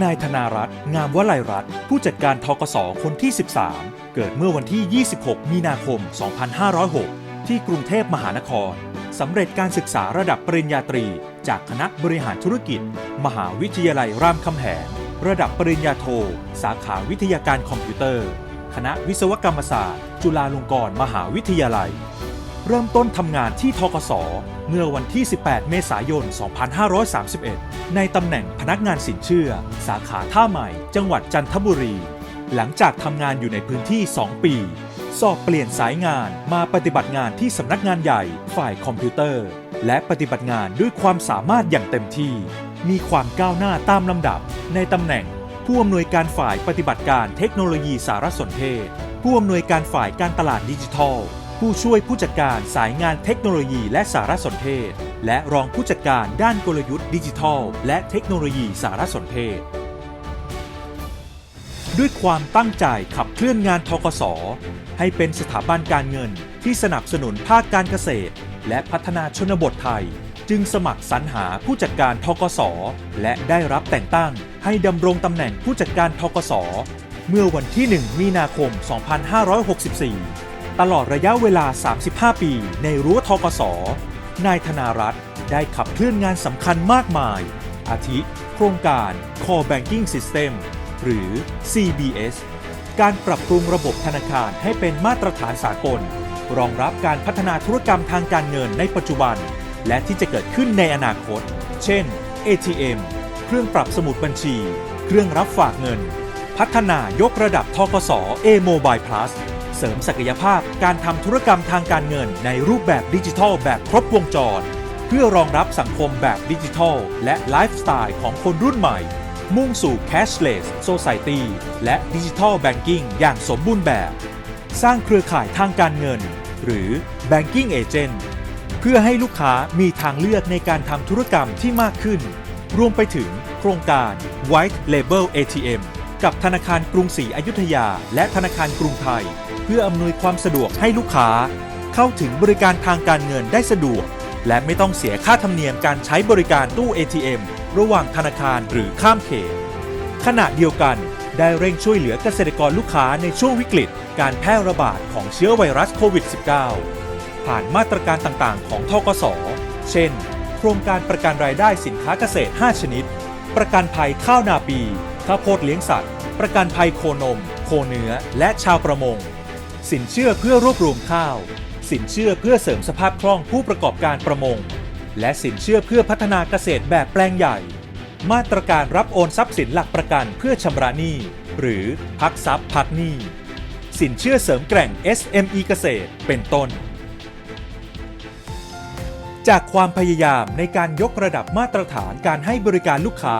นายธนารัตน์งามวลัยรัตน์ผู้จัดการทกสคนที่ 13 เกิดเมื่อวันที่ 26 มีนาคม 2506 ที่กรุงเทพมหานครสำเร็จการศึกษาระดับปริญญาตรี จากคณะบริหารธุรกิจ มหาวิทยาลัยรามคำแหงระดับปริญญาโท สาขาวิทยาการคอมพิวเตอร์ คณะวิศวกรรมศาสตร์ จุฬาลงกรณ์มหาวิทยาลัย เริ่มต้นทำงานที่ทกสเมื่อวันที่ 18 เมษายน 2531 ในตำแหน่งพนักงานสินเชื่อ สาขาท่าใหม่ จังหวัดจันทบุรี หลังจากทำงานอยู่ในพื้นที่ 2 ปี สอบเปลี่ยนสายงานมาปฏิบัติงานที่สำนักงานใหญ่ฝ่ายคอมพิวเตอร์ และปฏิบัติงานด้วยความสามารถอย่างเต็มที่ มีความก้าวหน้าตามลำดับ ในตำแหน่งผู้อำนวยการฝ่ายปฏิบัติการเทคโนโลยีสารสนเทศ ผู้อำนวยการฝ่ายการตลาดดิจิทัล ผู้ช่วยผู้จัดการสายงานเทคโนโลยีและสารสนเทศ และรองผู้จัดการด้านกลยุทธ์ดิจิทัล และเทคโนโลยีสารสนเทศ ด้วยความตั้งใจขับเคลื่อนงานทกส ให้เป็นสถาบันการเงินที่สนับสนุนภาคการเกษตร และพัฒนาชนบทไทย จึงสมัครสรรหาผู้จัดการทกส และได้รับแต่งตั้งให้ดำรงตำแหน่งผู้จัดการทกส เมื่อวันที่ 1 มีนาคม 2564 ตลอดระยะเวลา 35 ปี ในรั้วทกสนายธนารัตน์ได้ขับเคลื่อนงานสำคัญมากมาย อาทิ โครงการ Core Banking System หรือ CBS การปรับปรุงระบบธนาคารให้เป็นมาตรฐานสากล รองรับการพัฒนาธุรกรรมทางการเงินในปัจจุบัน และที่จะเกิดขึ้นในอนาคต เช่น ATM เครื่องปรับสมุดบัญชี เครื่องรับฝากเงิน พัฒนายกระดับทกส A-Mobile Plus เสริมศักยภาพการทำธุรกรรมทางการเงินในรูปแบบดิจิทัลแบบครบวงจร เพื่อรองรับสังคมแบบดิจิทัล และไลฟ์สไตล์ของคนรุ่นใหม่ มุ่งสู่ cashless society และ digital banking อย่างสมบูรณ์แบบ สร้างเครือข่ายทางการเงิน หรือ banking agent เพื่อให้ลูกค้ามีทางเลือกในการทำธุรกรรมที่มากขึ้น รวมไปถึงโครงการ White Label ATM กับธนาคารกรุงศรีอยุธยา และธนาคารกรุงไทย เพื่ออำนวยความสะดวกให้ลูกค้า เข้าถึงบริการทางการเงินได้สะดวก และไม่ต้องเสียค่าธรรมเนียมการใช้บริการตู้ ATM ระหว่างธนาคารหรือข้ามเขต ขณะเดียวกันได้เร่งช่วยเหลือเกษตรกรลูกค้าในช่วงวิกฤต การแพร่ระบาดของเชื้อไวรัสโควิด -19 ผ่านมาตรการต่างๆ ของทกส เช่น โครงการประกันรายได้สินค้าเกษตร 5 ชนิด ประกันภัยข้าวนาปี ข้าวโพดเลี้ยงสัตว์ ประกันภัยโคนม โคเนื้อ และชาวประมง สินเชื่อเพื่อรวบรวมข้าว สินเชื่อเพื่อเสริมสภาพคล่องผู้ประกอบการประมง และสินเชื่อเพื่อพัฒนาเกษตรแบบแปลงใหญ่ มาตรการรับโอนทรัพย์สินหลักประกันเพื่อชำระหนี้หรือพักทรัพย์พักหนี้สินเชื่อเสริมแกร่ง SME เกษตรเป็นต้น จากความพยายามในการยกระดับมาตรฐานการให้บริการลูกค้า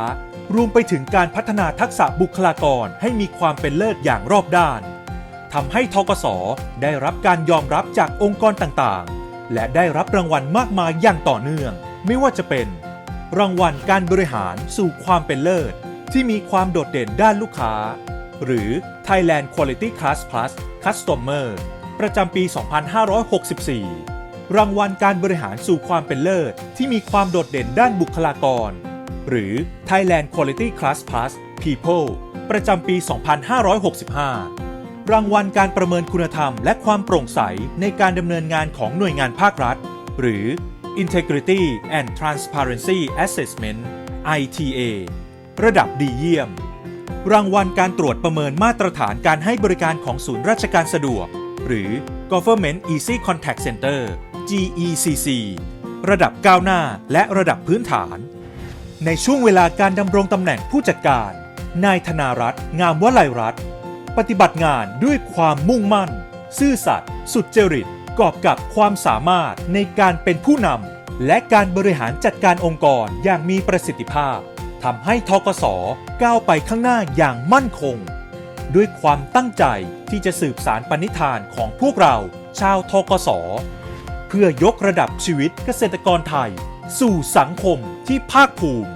รวมไปถึงการพัฒนาทักษะบุคลากรให้มีความเป็นเลิศอย่างรอบด้านทำให้ทกสได้รับการยอมรับจากองค์กรต่างๆ และได้รับรางวัลมากมายอย่างต่อเนื่อง ไม่ว่าจะเป็น รางวัลการบริหารสู่ความเป็นเลิศ ที่มีความโดดเด่นด้านลูกค้า หรือ Thailand Quality Class Plus Customer ประจำปี 2564 รางวัลการบริหารสู่ความเป็นเลิศ ที่มีความโดดเด่นด้านบุคลากร หรือ Thailand Quality Class Plus People ประจำปี 2565 รางวัลการประเมินคุณธรรมและความโปร่งใสในการดำเนินงานของหน่วยงานภาครัฐ หรือ Integrity and Transparency Assessment ITA ระดับดีเยี่ยม รางวัลการตรวจประเมินมาตรฐานการให้บริการของศูนย์ราชการสะดวก หรือ Government Easy Contact Center GECC ระดับก้าวหน้าและระดับพื้นฐาน ในช่วงเวลาการดำรงตำแหน่งผู้จัดการ นายธนารัตน์งามวลัยรัตน์ปฏิบัติงานด้วยความมุ่งมั่น ซื่อสัตย์สุดจริตกอบกับความสามารถในการเป็นผู้นำและการบริหารจัดการองค์กรอย่างมีประสิทธิภาพทำให้ทกสก้าวไปข้างหน้าอย่างมั่นคง ด้วยความตั้งใจที่จะสืบสารปณิธานของพวกเราชาวทกส เพื่อยกระดับชีวิตเกษตรกรไทย สู่สังคมที่ภาคภูมิ